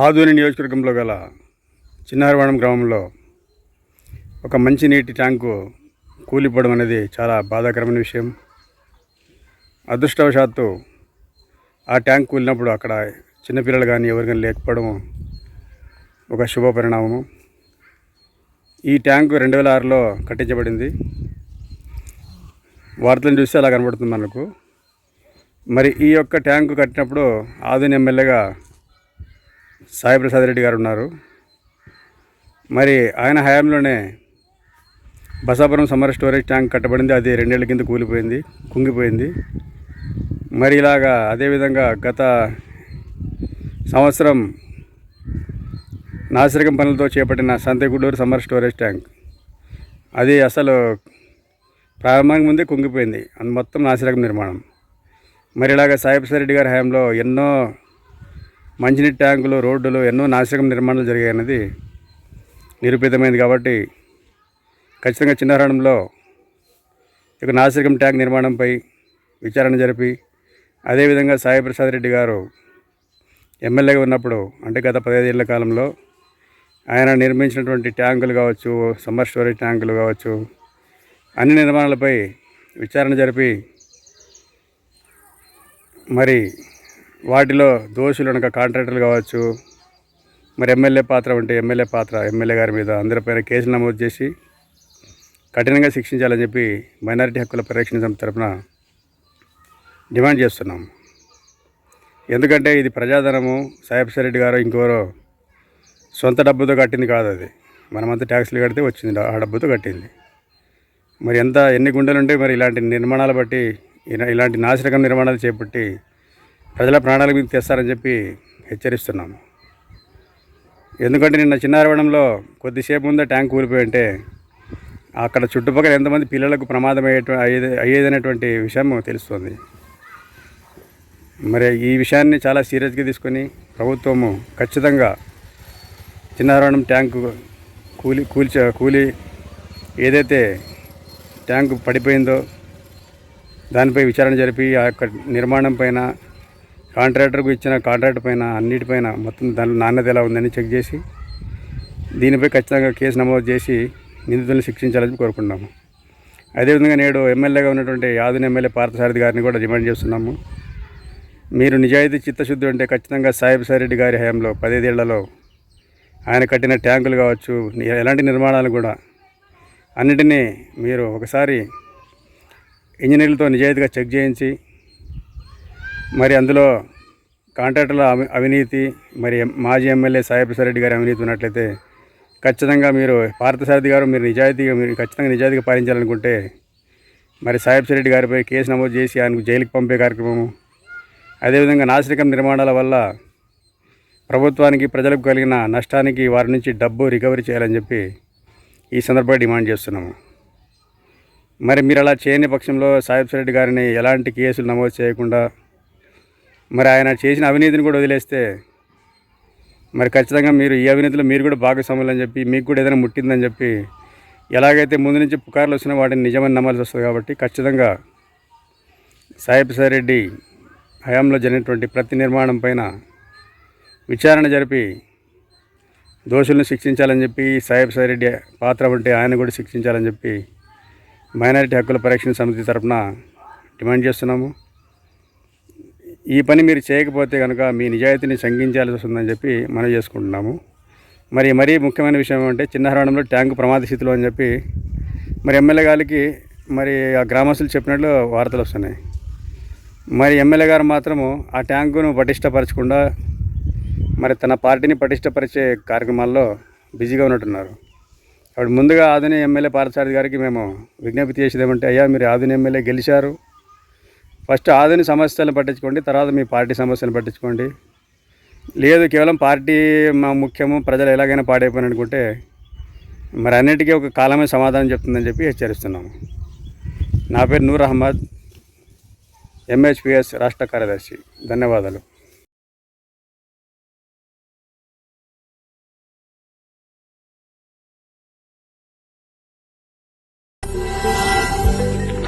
ఆధుని నియోజకవర్గంలో గల చిన్నారవాణం గ్రామంలో ఒక మంచినీటి ట్యాంకు కూలిపోవడం అనేది చాలా బాధాకరమైన విషయం. అదృష్టవశాత్తు ఆ ట్యాంక్ కూలినప్పుడు అక్కడ చిన్నపిల్లలు కానీ ఎవరు కానీ లేకపోవడం ఒక శుభ పరిణామము. ఈ ట్యాంకు రెండు వేల ఆరులో కట్టించబడింది. వార్తలను చూస్తే అలా కనబడుతుంది మనకు. మరి ఈ యొక్క ట్యాంకు కట్టినప్పుడు ఆధుని ఎమ్మెల్యేగా సాయిప్రసాద్ రెడ్డి గారు ఉన్నారు. మరి ఆయన హయాంలోనే బసాపురం సమ్మర్ స్టోరేజ్ ట్యాంక్ కట్టబడింది. అది రెండేళ్ళ కింద కూలిపోయింది కుంగిపోయింది. మరి ఇలాగా అదేవిధంగా గత సంవత్సరం నాసిరకం పనులతో చేపట్టిన సంతేగుడూరు సమ్మర్ స్టోరేజ్ ట్యాంక్ అది అసలు ప్రారంభానికి ముందే కుంగిపోయింది. అది మొత్తం నాసిరకం నిర్మాణం. మరి ఇలాగ సాయిప్రసాద్ రెడ్డి గారి హయాంలో ఎన్నో మంచినీటి ట్యాంకులు రోడ్డులు ఎన్నో నాసిరకం నిర్మాణాలు జరిగాయన్నది నిరూపితమైంది కాబట్టి ఖచ్చితంగా చిన్నారణంలో ఇక నాసిరకం ట్యాంక్ నిర్మాణంపై విచారణ జరిపి అదేవిధంగా సాయిప్రసాద్ రెడ్డి గారు ఎమ్మెల్యేగా ఉన్నప్పుడు అంటే గత పదిహేదేళ్ళ కాలంలో ఆయన నిర్మించినటువంటి ట్యాంకులు కావచ్చు సమ్మర్ స్టోరేజ్ ట్యాంకులు కావచ్చు అన్ని నిర్మాణాలపై విచారణ జరిపి మరి వాటిలో దోషులు అనక కాంట్రాక్టర్లు కావచ్చు మరి ఎమ్మెల్యే పాత్ర ఉంటే ఎమ్మెల్యే పాత్ర ఎమ్మెల్యే గారి మీద అందరిపైన కేసులు నమోదు చేసి కఠినంగా శిక్షించాలని చెప్పి మైనారిటీ హక్కుల పరిరక్షణ సమితి తరపున డిమాండ్ చేస్తున్నాం. ఎందుకంటే ఇది ప్రజాధనము. సాయిప్రసాద్ గారు ఇంకోరో సొంత డబ్బుతో కట్టింది కాదు అది. మనమంతా ట్యాక్స్లు కడితే వచ్చింది ఆ డబ్బుతో కట్టింది. మరి ఎంత ఎన్ని గుండెలు ఉంటే మరి ఇలాంటి నిర్మాణాలు బట్టి ఇలా- ఇలాంటి నాశరకం నిర్మాణాలు చేపట్టి ప్రజల ప్రాణాల మీద తెస్తారని చెప్పి హెచ్చరిస్తున్నాము. ఎందుకంటే నిన్న చిన్నారవడంలో కొద్దిసేపు ముందే ట్యాంక్ కూలిపోయి ఉంటే అక్కడ చుట్టుపక్కల ఎంతమంది పిల్లలకు ప్రమాదం అయ్యేట అయ్యేది అయ్యేదనేటువంటి విషయం తెలుస్తుంది. మరి ఈ విషయాన్ని చాలా సీరియస్గా తీసుకొని ప్రభుత్వము ఖచ్చితంగా చిన్నారవడం ట్యాంకు కూలి కూల్చ కూలి ఏదైతే ట్యాంకు పడిపోయిందో దానిపై విచారణ జరిపి ఆ యొక్క నిర్మాణం పైన కాంట్రాక్టర్కు ఇచ్చిన కాంట్రాక్ట్ పైన అన్నిటిపైన మొత్తం దాని నాణ్యత ఎలా ఉందని చెక్ చేసి దీనిపై ఖచ్చితంగా కేసు నమోదు చేసి నిందితులను శిక్షించాలని కోరుకున్నాము అదేవిధంగా నేడు ఎమ్మెల్యేగా ఉన్నటువంటి యాదవ్ ఎమ్మెల్యే పార్థసారథి గారిని కూడా డిమాండ్ చేస్తున్నాము. మీరు నిజాయితీ చిత్తశుద్ధి ఉంటే ఖచ్చితంగా సాయిబసారెడ్డి గారి హయాంలో పదేదేళ్ళలో ఆయన కట్టిన ట్యాంకులు కావచ్చు ఎలాంటి నిర్మాణాలు కూడా అన్నిటినీ మీరు ఒకసారి ఇంజనీర్లతో నిజాయితీగా చెక్ చేయించి మరి అందులో కాంట్రాక్టర్ల అవి అవినీతి మరి మాజీ ఎమ్మెల్యే సాయిప్రసాద్ రెడ్డి గారి అవినీతి ఉన్నట్లయితే ఖచ్చితంగా మీరు పార్థసారథి గారు మీరు నిజాయితీగా మీరు ఖచ్చితంగా నిజాయితీగా పాలించాలనుకుంటే మరి సాయిప్రసాద్ రెడ్డి గారిపై కేసు నమోదు చేసి ఆయనకు జైలుకి పంపే కార్యక్రమము అదేవిధంగా నాశరికం నిర్మాణాల వల్ల ప్రభుత్వానికి ప్రజలకు కలిగిన నష్టానికి వారి నుంచి డబ్బు రికవరీ చేయాలని చెప్పి ఈ సందర్భంగా డిమాండ్ చేస్తున్నాము. మరి మీరు అలా చేయని పక్షంలో సాహిబ్ రెడ్డి గారిని ఎలాంటి కేసులు నమోదు చేయకుండా మరి ఆయన చేసిన అవినీతిని కూడా వదిలేస్తే మరి ఖచ్చితంగా మీరు ఈ అవినీతిలో మీరు కూడా భాగస్వాములు అని చెప్పి మీకు కూడా ఏదైనా ముట్టిందని చెప్పి ఎలాగైతే ముందు నుంచి పుకార్లు వచ్చినా వాటిని నిజమని నమ్మాల్సి వస్తుంది కాబట్టి ఖచ్చితంగా సాహిబ్ రెడ్డి హయాంలో జరిగినటువంటి ప్రతి నిర్మాణం పైన విచారణ జరిపి దోషులను శిక్షించాలని చెప్పి సాహిబ్ రెడ్డి పాత్ర ఉంటే ఆయన కూడా శిక్షించాలని చెప్పి మైనారిటీ హక్కుల పరీక్షణ సమితి తరఫున డిమాండ్ చేస్తున్నాము. ఈ పని మీరు చేయకపోతే కనుక మీ నిజాయితీని శంకించాల్సి వస్తుందని చెప్పి మనం చేసుకుంటున్నాము. మరి మరీ ముఖ్యమైన విషయం ఏమంటే చిన్నహరణంలో ట్యాంకు ప్రమాద స్థితిలో అని చెప్పి మరి ఎమ్మెల్యే గారికి మరి ఆ గ్రామస్తులు చెప్పినట్లు వార్తలు వస్తున్నాయి. మరి ఎమ్మెల్యే గారు మాత్రము ఆ ట్యాంకును పటిష్టపరచకుండా మరి తన పార్టీని పటిష్టపరిచే కార్యక్రమాల్లో బిజీగా ఉన్నట్టున్నారు. అప్పుడు ముందుగా ఆధుని ఎమ్మెల్యే పార్థసారథి గారికి మేము విజ్ఞప్తి చేసేది ఏమంటే అయ్యా మీరు ఆధుని ఎమ్మెల్యే గెలిచారు. ఫస్ట్ ఆధునిక సమస్యలను పట్టించుకోండి తర్వాత మీ పార్టీ సమస్యలను పట్టించుకోండి. లేదు కేవలం పార్టీ మా ముఖ్యము ప్రజలు ఎలాగైనా పాడైపోయిన అనుకుంటే మరి అన్నిటికీ ఒక కాలమే సమాధానం చెప్తుందని చెప్పి హెచ్చరిస్తున్నాము. నా పేరు నూర్ అహ్మద్ ఎంహెచ్పిఎస్ రాష్ట్ర కార్యదర్శి. ధన్యవాదాలు.